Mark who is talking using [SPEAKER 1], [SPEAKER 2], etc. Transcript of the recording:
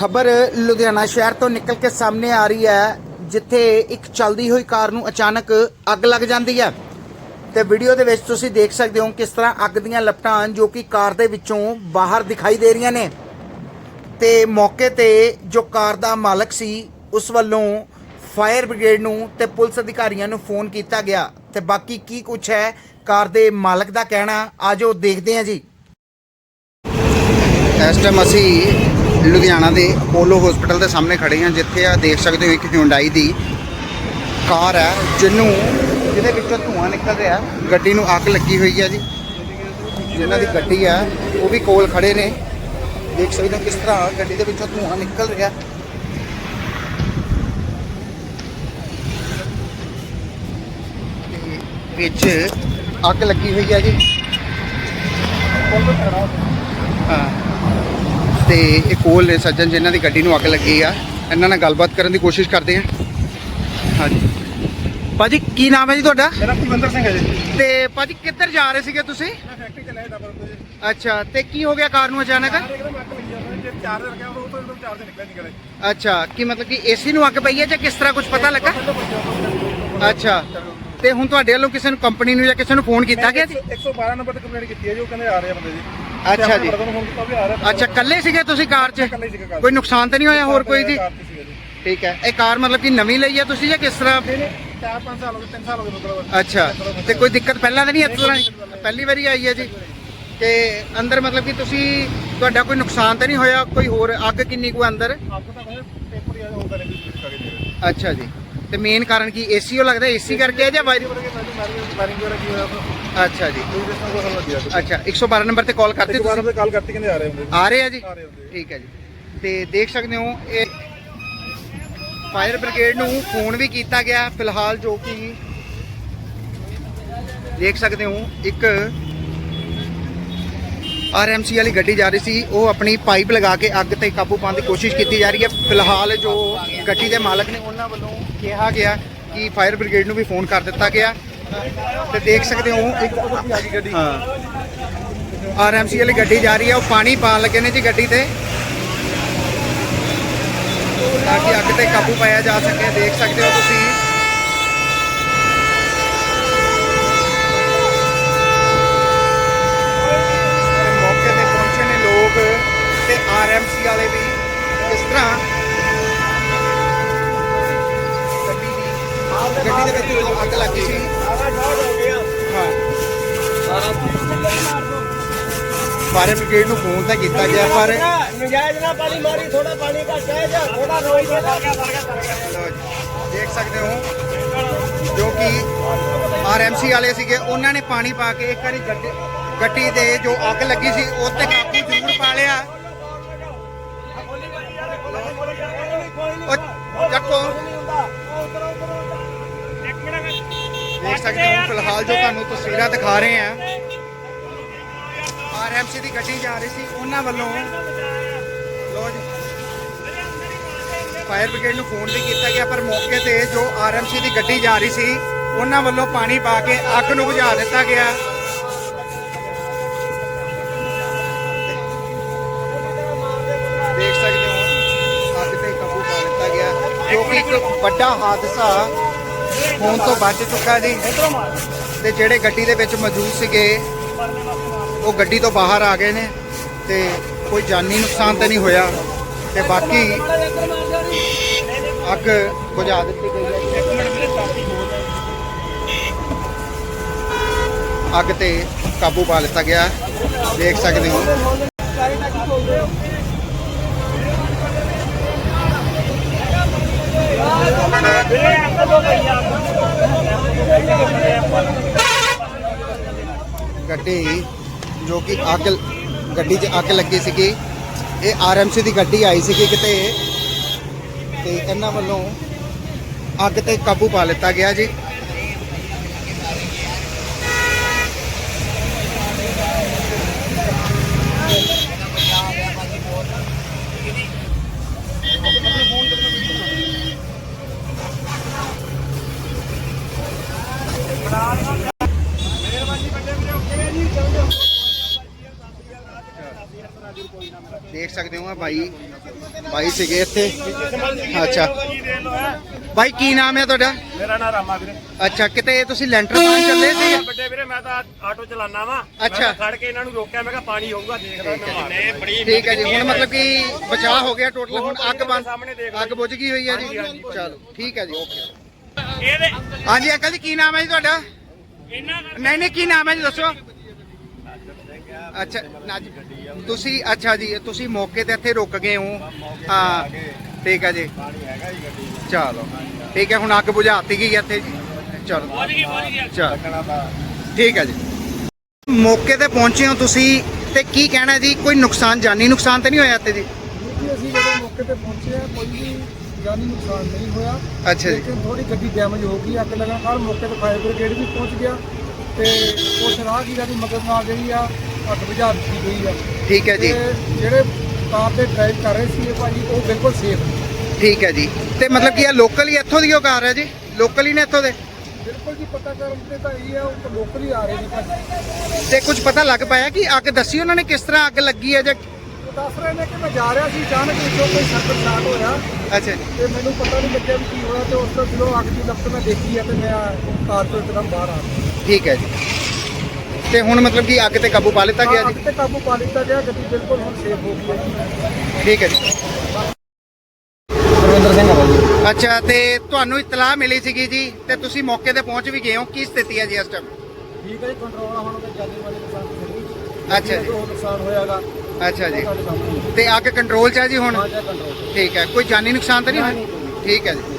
[SPEAKER 1] ਖਬਰ ਲੁਧਿਆਣਾ ਸ਼ਹਿਰ ਤੋਂ ਨਿਕਲ ਕੇ ਸਾਹਮਣੇ ਆ ਰਹੀ ਹੈ, ਜਿੱਥੇ ਇੱਕ ਚਲਦੀ ਹੋਈ ਕਾਰ ਨੂੰ ਅਚਾਨਕ ਅੱਗ ਲੱਗ ਜਾਂਦੀ ਹੈ। ਤੇ ਵੀਡੀਓ ਦੇ ਵਿੱਚ ਤੁਸੀਂ ਦੇਖ ਸਕਦੇ ਹੋ ਕਿਸ ਤਰ੍ਹਾਂ ਅੱਗ ਦੀਆਂ ਲਪਟਾਂ ਜੋ ਕਿ ਕਾਰ ਦੇ ਵਿੱਚੋਂ ਬਾਹਰ ਦਿਖਾਈ ਦੇ ਰਹੀਆਂ ਨੇ। ਤੇ ਮੌਕੇ ਤੇ ਜੋ ਕਾਰ ਦਾ ਮਾਲਕ ਸੀ, ਉਸ ਵੱਲੋਂ ਫਾਇਰ ਬ੍ਰਿਗੇਡ ਨੂੰ ਤੇ ਪੁਲਿਸ ਅਧਿਕਾਰੀਆਂ ਨੂੰ ਫੋਨ ਕੀਤਾ ਗਿਆ। ਤੇ ਬਾਕੀ ਕੀ ਕੁਝ ਹੈ, ਕਾਰ ਦੇ ਮਾਲਕ ਦਾ ਕਹਿਣਾ, ਆਜੋ ਦੇਖਦੇ ਹਾਂ ਜੀ। ਇਸ ਟਾਈਮ ਅਸੀਂ ਲੁਧਿਆਣਾ ਦੇ ਅਪੋਲੋ ਹਸਪੀਟਲ ਦੇ ਸਾਹਮਣੇ ਖੜੇ ਹਾਂ, ਜਿੱਥੇ ਆ ਦੇਖ ਸਕਦੇ ਹੋ ਇੱਕ ਹਿਉਂਡਾਈ ਦੀ ਕਾਰ ਹੈ, ਜਿਹਨੂੰ ਜਿਹਦੇ ਵਿੱਚੋਂ ਧੂਆਂ ਨਿਕਲ ਰਿਹਾ ਗੱਡੀ ਨੂੰ ਅੱਗ ਲੱਗੀ ਹੋਈ ਹੈ ਜੀ। ਜਿਹਨਾਂ ਦੀ ਗੱਡੀ ਹੈ, ਉਹ ਵੀ ਕੋਲ ਖੜੇ ਨੇ। ਦੇਖ ਸਕਦੇ ਹੋ ਕਿਸ ਤਰ੍ਹਾਂ ਗੱਡੀ ਦੇ ਵਿੱਚੋਂ ਧੂਆਂ ਨਿਕਲ ਰਿਹਾ ਵਿੱਚ ਅੱਗ ਲੱਗੀ ਹੋਈ ਹੈ ਜੀ। ਹਾਂ। ਤੇ ਇਹ ਕੋਲ ਨੇ ਸੱਜਣ ਜਿਨ੍ਹਾਂ ਦੀ ਗੱਡੀ ਨੂੰ ਅੱਗ ਲੱਗੀ ਆ। ਇਹਨਾਂ ਨਾਲ ਗੱਲਬਾਤ ਕਰਨ ਦੀ ਕੋਸ਼ਿਸ਼ ਕਰਦੇ ਆ। ਹਾਂਜੀ। ਭਾਜੀ ਕੀ ਨਾਮ ਹੈ ਜੀ ਤੁਹਾਡਾ?
[SPEAKER 2] ਮੇਰਾ ਕੁਲਵਿੰਦਰ ਸਿੰਘ ਹੈ ਜੀ।
[SPEAKER 1] ਤੇ ਭਾਜੀ ਕਿੱਧਰ ਜਾ ਰਹੇ ਸੀਗੇ ਤੁਸੀਂ?
[SPEAKER 2] ਮੈਂ ਫੈਕਟਰੀ ਚ ਲੈ ਡਬਲ ਤੋਂ ਜੀ।
[SPEAKER 1] ਅੱਛਾ ਤੇ ਕੀ ਹੋ ਗਿਆ ਕਾਰ ਨੂੰ ਅਚਾਨਕ?
[SPEAKER 2] ਇੱਕਦਮ ਅੱਗ ਲੱਗੀ ਜਾਂਦਾ ਜੇ ਚਾਰਜਰ ਰੱਖਿਆ ਉਹ ਤੋਂ ਇੱਕਦਮ ਚਾਰਜਰ ਨਿਕਲਿਆ ਨਿਕਲੇ
[SPEAKER 1] ਅੱਛਾ ਕੀ ਮਤਲਬ ਕਿ ਏਸੀ ਨੂੰ ਅੱਗ ਪਈ ਹੈ ਜਾਂ ਕਿਸ ਤਰ੍ਹਾਂ ਕੁਝ ਪਤਾ ਲੱਗਾ? ਅੱਛਾ ਤੇ ਹੁਣ ਤੁਹਾਡੇ ਵੱਲੋਂ ਕਿਸੇ ਨੂੰ ਕੰਪਨੀ ਨੂੰ ਜਾਂ ਕਿਸੇ ਨੂੰ ਫੋਨ ਕੀਤਾ ਗਿਆ ਜੀ?
[SPEAKER 2] 112 ਨੰਬਰ ਤੇ ਕੰਪਲੇਂਟ ਕੀਤੀ ਹੈ ਜੀ ਉਹ ਕਹਿੰਦੇ ਆ ਰਹੇ ਆ ਬੰਦੇ ਜੀ।
[SPEAKER 1] ਅੱਛਾ ਜੀ।
[SPEAKER 2] ਆ
[SPEAKER 1] ਅੱਛਾ ਕੱਲੇ ਸੀਗੇ ਤੁਸੀਂ ਕਾਰ 'ਚ? ਕੋਈ ਨੁਕਸਾਨ ਤਾਂ ਨਹੀਂ ਹੋਇਆ ਹੋਰ ਕੋਈ ਜੀ? ਠੀਕ ਹੈ। ਇਹ ਕਾਰ ਮਤਲਬ ਕਿ ਨਵੀਂ ਲਈ ਹੈ ਤੁਸੀਂ ਜਾਂ ਕਿਸ ਤਰ੍ਹਾਂ?
[SPEAKER 2] ਨਹੀਂ ਨਹੀਂ 4-5 ਸਾਲ ਹੋ ਗਏ 3 ਸਾਲ ਹੋ ਗਏ ਮਤਲਬ।
[SPEAKER 1] ਅੱਛਾ ਤੇ ਕੋਈ ਦਿੱਕਤ ਪਹਿਲਾਂ ਤਾਂ ਨਹੀਂ ਇਸ ਤਰ੍ਹਾਂ ਪਹਿਲੀ ਵਾਰੀ ਆਈ ਹੈ ਜੀ। ਤੇ ਅੰਦਰ ਮਤਲਬ ਕਿ ਤੁਸੀਂ ਤੁਹਾਡਾ ਕੋਈ ਨੁਕਸਾਨ ਤਾਂ ਨਹੀਂ ਹੋਇਆ? ਕੋਈ ਹੋਰ ਅੱਗ ਕਿੰਨੀ ਕੁ ਅੰਦਰ?
[SPEAKER 2] ਆ
[SPEAKER 1] ਅੱਛਾ ਜੀ। ਤੇ ਮੇਨ ਕਾਰਨ ਕੀ? ਏਸੀ ਉਹ ਲੱਗਦਾ? ਏਸੀ ਕਰਕੇ ਹੈ ਜਾਂ ਵਾਇਰ
[SPEAKER 2] ਵਰਗੇ ਸਾਡੀ ਮਾਰੀ ਮਾਰੀ ਵਗੈਰਾ ਕੀ ਹੋਇਆ
[SPEAKER 1] ਅੱਛਾ ਜੀ।
[SPEAKER 2] ਕੋਈ ਰਿਸਕ ਕੋਈ ਆ
[SPEAKER 1] ਅੱਛਾ 112 ਨੰਬਰ ਤੇ ਕਾਲ ਕਰਤੇ ਤੁਸੀਂ?
[SPEAKER 2] ਤੇ ਕਾਲ ਕਰਤੀ ਕਹਿੰਦੇ ਆ ਰਹੇ ਹੁੰਦੇ।
[SPEAKER 1] ਆ ਰਹੇ ਆ ਜੀ?
[SPEAKER 2] ਆ ਰਹੇ ਹੁੰਦੇ
[SPEAKER 1] ਠੀਕ ਹੈ ਜੀ। ਤੇ ਦੇਖ ਸਕਦੇ ਹੋ ਇਹ ਫਾਇਰ ਬ੍ਰਿਗੇਡ ਨੂੰ ਫੋਨ ਵੀ ਕੀਤਾ ਗਿਆ ਫਿਲਹਾਲ ਜੋ ਕਿ ਦੇਖ ਸਕਦੇ ਹੋ ਇੱਕ ਆਰਐਮਸੀ ਵਾਲੀ ਗੱਡੀ ਜਾ ਰਹੀ ਸੀ। ਉਹ ਆਪਣੀ ਪਾਈਪ ਲਗਾ ਕੇ ਅੱਗ ਤੇ ਕਾਬੂ ਪਾਉਣ ਦੀ ਕੋਸ਼ਿਸ਼ ਕੀਤੀ ਜਾ ਰਹੀ ਹੈ। ਫਿਲਹਾਲ ਜੋ ਗੱਡੀ ਦੇ ਮਾਲਕ ਨੇ ਉਹਨਾਂ ਵੱਲੋਂ ਕਿਹਾ ਗਿਆ ਕਿ ਫਾਇਰ ਬ੍ਰਿਗੇਡ ਨੂੰ ਵੀ ਫੋਨ ਕਰ ਦਿੱਤਾ ਗਿਆ। ਤੇ ਦੇਖ ਸਕਦੇ ਹੋ, ਇੱਕ
[SPEAKER 2] ਆ ਗਈ ਗੱਡੀ
[SPEAKER 1] ਹਾਂ ਆਰਐਮਸੀ ਵਾਲੀ ਗੱਡੀ ਜਾ ਰਹੀ ਹੈ, ਉਹ ਪਾਣੀ ਪਾਣ ਲੱਗੇ ਨੇ ਜੀ ਗੱਡੀ ਤੇ। ਤਾਂ ਕਿ ਅੱਗ ਤੇ ਕਾਬੂ ਪਾਇਆ ਜਾ ਸਕੇ, ਦੇਖ ਸਕਦੇ ਹੋ ਤੁਸੀਂ। ਮੌਕੇ ਤੇ ਪਹੁੰਚੇ ਨੇ ਲੋਕ ਤੇ ਆਰਐਮਸੀ ਵਾਲੇ ਵੀ। ਇਸ ਤਰ੍ਹਾਂ ਫਾਇਰ ਬ੍ਰਿਗੇਡ ਨੂੰ ਫੋਨ ਤਾਂ ਕੀਤਾ ਗਿਆ ਪਰ
[SPEAKER 3] ਨਜਾਇਜ਼ ਨਾ ਪਾਣੀ ਮਾਰੀ ਥੋੜਾ ਪਾਣੀ ਦਾ ਸਹਿਜ ਥੋੜਾ ਰੋਈ
[SPEAKER 1] ਦੇਖ ਸਕਦੇ ਹੋ ਜੋ ਕਿ ਆਰਐਮਸੀ ਵਾਲੇ ਸੀਗੇ ਉਹਨਾਂ ਨੇ ਪਾਣੀ ਪਾ ਕੇ ਇੱਕ ਵਾਰੀ ਗੱਡੀ ਦੇ ਜੋ ਅੱਗ ਲੱਗੀ ਸੀ ਉਸ ਤੇ ਕਾਬੂ ਜ਼ਰੂਰ ਪਾ ਲਿਆ। ਉਹ ਚੱਕੋ। ਦੇਖ ਸਕਦੇ ਹੋ ਫਿਲਹਾਲ ਜੋ ਤੁਹਾਨੂੰ ਤਸਵੀਰਾਂ ਦਿਖਾ ਰਹੇ ਆ ਆਰਐਮਸੀ ਦੀ ਗੱਡੀ ਜਾ ਰਹੀ ਸੀ, ਉਹਨਾਂ ਵੱਲੋਂ ਲੋ ਜੀ, ਫਾਇਰ ਬ੍ਰਿਗੇਡ ਨੂੰ ਫੋਨ ਵੀ ਕੀਤਾ ਗਿਆ, ਪਰ ਮੌਕੇ ਤੇ ਜੋ ਆਰਐਮਸੀ ਦੀ ਗੱਡੀ ਜਾ ਰਹੀ ਸੀ, ਉਹਨਾਂ ਵੱਲੋਂ ਪਾਣੀ ਪਾ ਕੇ ਅੱਗ ਨੂੰ ਬੁਝਾ ਦਿੱਤਾ ਗਿਆ। ਦੇਖ ਸਕਦੇ ਹੋ, ਅੱਗ ਤੇ ਕਾਬੂ ਪਾ ਦਿੱਤਾ ਗਿਆ, ਜੋ ਕਿ ਇੱਕ ਵੱਡਾ ਹਾਦਸਾ ਹੋਣ ਤੋਂ ਬਚ ਚੁੱਕਾ ਜੀ। ਤੇ ਜਿਹੜੇ ਗੱਡੀ ਦੇ ਵਿੱਚ ਮੌਜੂਦ ਸੀਗੇ ਉਹ ਗੱਡੀ ਤੋਂ ਬਾਹਰ ਆ ਗਏ ਨੇ ਤੇ ਕੋਈ ਜਾਨੀ ਨੁਕਸਾਨ ਤਾਂ ਨਹੀਂ ਹੋਇਆ ਤੇ ਬਾਕੀ ਅੱਗ ਬੁਝਾ ਦਿੱਤੀ ਗਈ ਹੈ। ਅੱਗ ਤੇ ਕਾਬੂ ਪਾ ਲਿੱਤਾ ਗਿਆ। ਦੇਖ ਸਕਦੇ ਹੋ। ਗੱਡੀ ਜੋ ਕਿ ਅੱਗ ਗੱਡੀ 'ਚ ਅੱਗ ਲੱਗੀ ਸੀਗੀ। ਇਹ ਆਰਐਮਸੀ ਦੀ ਗੱਡੀ ਆਈ ਸੀਗੀ ਕਿਤੇ। ਤੇ ਇਹਨਾਂ ਵੱਲੋਂ ਅੱਗ ਤੇ ਕਾਬੂ ਪਾ ਲਿੱਤਾ ਗਿਆ ਜੀ। ਦੇਖ ਸਕਦੇ ਹੋ ਆ ਭਾਈ ਭਾਈ ਸੀਗੇ ਇੱਥੇ। ਅੱਛਾ। ਭਾਈ ਕੀ ਨਾਮ ਹੈ ਤੁਹਾਡਾ?
[SPEAKER 2] ਮੇਰਾ ਨਾਮ ਰਾਮਾ ਵੀਰੇ।
[SPEAKER 1] ਅੱਛਾ ਕਿਤੇ ਤੁਸੀਂ ਲੈਂਟਰ ਪਾਣ ਚੱਲੇ ਸੀ?
[SPEAKER 2] ਵੱਡੇ ਵੀਰੇ ਮੈਂ ਤਾਂ ਆਟੋ ਚਲਾਨਾ ਵਾ।
[SPEAKER 1] ਅੱਛਾ।
[SPEAKER 2] ਖੜ ਕੇ ਇਹਨਾਂ ਨੂੰ ਰੋਕਿਆ ਮੈਂ ਕਿਹਾ ਪਾਣੀ ਹੋਊਗਾ ਦੇਖਦਾ ਮੈਂ ਬੜੀ
[SPEAKER 1] ਠੀਕ ਹੈ ਜੀ ਹੁਣ ਮਤਲਬ ਕਿ ਬਚਾਅ ਹੋ ਗਿਆ ਟੋਟਲ ਹੁਣ ਅੱਗ ਬੰਦ
[SPEAKER 2] ਸਾਹਮਣੇ ਦੇਖ ਲਓ।
[SPEAKER 1] ਅੱਗ ਬੁਝ ਗਈ ਹੋਈ ਹੈ ਜੀ। ਚਲੋ ਠੀਕ ਹੈ ਜੀ। ਓਕੇ
[SPEAKER 2] ਇਹਦੇ
[SPEAKER 1] ਹਾਂਜੀ ਅੰਕਲ ਜੀ ਕੀ ਨਾਮ ਹੈ ਜੀ ਤੁਹਾਡਾ?
[SPEAKER 2] ਇਹਨਾਂ
[SPEAKER 1] ਨਹੀਂ ਨਹੀਂ ਕੀ ਨਾਮ ਹੈ ਜੀ ਦੱਸੋ। ਅੱਛਾ ਨਾ ਜੀ ਤੁਸੀਂ ਅੱਛਾ ਜੀ ਤੁਸੀਂ ਮੌਕੇ ਤੇ ਇੱਥੇ ਰੁਕ ਗਏ ਹੋ। ਹਾਂ ਠੀਕ ਹੈ ਜੀ ਚਲੋ ਠੀਕ ਹੈ ਹੁਣ ਅੱਗ ਬੁਝਾਤੀ ਗਈ ਇੱਥੇ ਜੀ। ਚਲੋ। ਚਲੋ। ਠੀਕ ਹੈ ਜੀ। ਮੌਕੇ ਤੇ ਪਹੁੰਚੇ ਹੋ ਤੁਸੀਂ ਤੇ ਕੀ ਕਹਿਣਾ ਜੀ? ਕੋਈ ਨੁਕਸਾਨ ਜਾਨੀ ਨੁਕਸਾਨ ਤੇ ਨਹੀਂ ਹੋਇਆ ਇੱਥੇ ਜੀ?
[SPEAKER 4] ਕਿਉਂਕਿ ਅਸੀਂ ਜਦੋਂ ਮੌਕੇ ਤੇ ਪਹੁੰਚੇ ਆ ਕੋਈ ਵੀ ਜਾਨੀ ਨੁਕਸਾਨ ਨਹੀਂ ਹੋਇਆ।
[SPEAKER 1] ਅੱਛਾ ਜੀ।
[SPEAKER 4] ਲੇਕਿਨ ਥੋੜੀ ਗੱਡੀ ਡੈਮੇਜ ਹੋ ਗਈ ਅੱਗ ਲੱਗਣ ਕਾਰਨ ਮੌਕੇ ਤੇ ਫਾਇਰ ਬ੍ਰਿਗੇਡ ਵੀ ਪਹੁੰਚ ਗਿਆ ਤੇ ਉਸ ਰਾਹਗੀਰਾਂ ਦੀ ਮਦਦ ਨਾਲ ਜਿਹੜੀ ਆ ਅੱਗ ਬੁਝਾ ਦਿੱਤੀ ਗਈ ਆ।
[SPEAKER 1] ਠੀਕ ਹੈ ਜੀ।
[SPEAKER 4] ਤੇ ਜਿਹੜੇ ਕਾਰ ਤੇ ਡਰਾਈਵ ਕਰ ਰਹੇ ਸੀ ਇਹ ਭਾਜੀ ਉਹ ਬਿਲਕੁਲ ਸੇਫ
[SPEAKER 1] ਠੀਕ ਹੈ ਜੀ। ਤੇ ਮਤਲਬ ਕਿ ਇਹ ਲੋਕਲ ਹੀ ਇੱਥੋਂ ਦੀ ਉਹ ਕਾਰ ਹੈ ਜੀ? ਲੋਕਲ ਹੀ ਨੇ ਇੱਥੋਂ ਦੇ?
[SPEAKER 4] ਬਿਲਕੁਲ ਜੀ ਪਤਾ ਕਰਨ ਤੇ ਤਾਂ ਇਹ ਆ ਉਹ ਲੋਕਲ ਹੀ ਆ ਰਹੇ ਨੇ ਭਾਜੀ।
[SPEAKER 1] ਤੇ ਕੁਝ ਪਤਾ ਲੱਗ ਪਾਇਆ ਕਿ ਅੱਗ ਦੱਸੀ ਉਹਨਾਂ ਨੇ ਕਿਸ ਤਰ੍ਹਾਂ ਅੱਗ ਲੱਗੀ ਹੈ ਜਾਂ
[SPEAKER 4] ਉਹ ਦੱਸ ਰਹੇ ਨੇ ਕਿ ਮੈਂ ਜਾ ਰਿਹਾ ਸੀ ਅਚਾਨਕ ਵਿੱਚੋਂ ਕੋਈ ਸਰਕਟ ਸਟਾਰਟ ਹੋਇਆ।
[SPEAKER 1] ਅੱਛਾ ਜੀ।
[SPEAKER 4] ਤੇ ਮੈਨੂੰ ਪਤਾ ਨਹੀਂ ਲੱਗਿਆ ਵੀ ਕੀ ਹੋਇਆ ਤੇ ਉਸ ਤੋਂ ਜਦੋਂ ਅੱਗ ਦੀ ਲਪਟ ਮੈਂ ਦੇਖੀ ਆ ਤੇ ਮੈਂ ਕਾਰ ਤੋਂ ਇੱਕਦਮ ਬਾਹਰ ਆ ਗਿਆ।
[SPEAKER 1] ਠੀਕ ਹੈ ਜੀ। ਤੇ ਹੁਣ ਮਤਲਬ ਕਿ ਅੱਗ ਤੇ ਕਾਬੂ ਪਾ ਲਿੱਤਾ ਗਿਆ
[SPEAKER 4] ਅੱਗ
[SPEAKER 1] ਜੀ?
[SPEAKER 4] ਤੇ ਕਾਬੂ ਪਾ ਲਿੱਤਾ ਗਿਆ ਗੱਡੀ ਬਿਲਕੁਲ ਹੁਣ ਸੇਫ ਹੋ ਗਈ ਹੈ ਜੀ।
[SPEAKER 1] ਠੀਕ ਹੈ ਜੀ।
[SPEAKER 4] ਰਵਿੰਦਰ ਸਿੰਘ ਆ
[SPEAKER 1] ਅੱਛਾ ਤੇ ਤੁਹਾਨੂੰ ਇਤਲਾਹ ਮਿਲੀ ਸੀਗੀ ਜੀ ਤੇ ਤੁਸੀਂ ਮੌਕੇ ਤੇ ਪਹੁੰਚ ਵੀ ਗਏ ਹੋ ਕੀ ਸਥਿਤੀ ਹੈ ਜੀ ਇਸ ਟਾਈਮ
[SPEAKER 4] ਠੀਕ ਹੈ ਜੀ ਕੰਟਰੋਲ ਹੁਣ ਉਹਦੇ ਜਾਨੀ ਵਾਲੇ ਨੁਕਸਾਨ ਨਹੀਂ।
[SPEAKER 1] ਅੱਛਾ ਜੀ।
[SPEAKER 4] ਉਹ ਨੁਕਸਾਨ ਹੋਇਆਗਾ
[SPEAKER 1] ਅੱਛਾ ਜੀ। ਤੇ ਅੱਗ ਕੰਟਰੋਲ 'ਚ ਹੈ ਜੀ ਹੁਣ?
[SPEAKER 4] ਜਾ ਕੰਟਰੋਲ
[SPEAKER 1] ਠੀਕ ਹੈ ਕੋਈ ਜਾਨੀ ਨੁਕਸਾਨ ਤਾਂ ਨਹੀਂ ਹੋਇਆ? ਠੀਕ ਹੈ ਜੀ।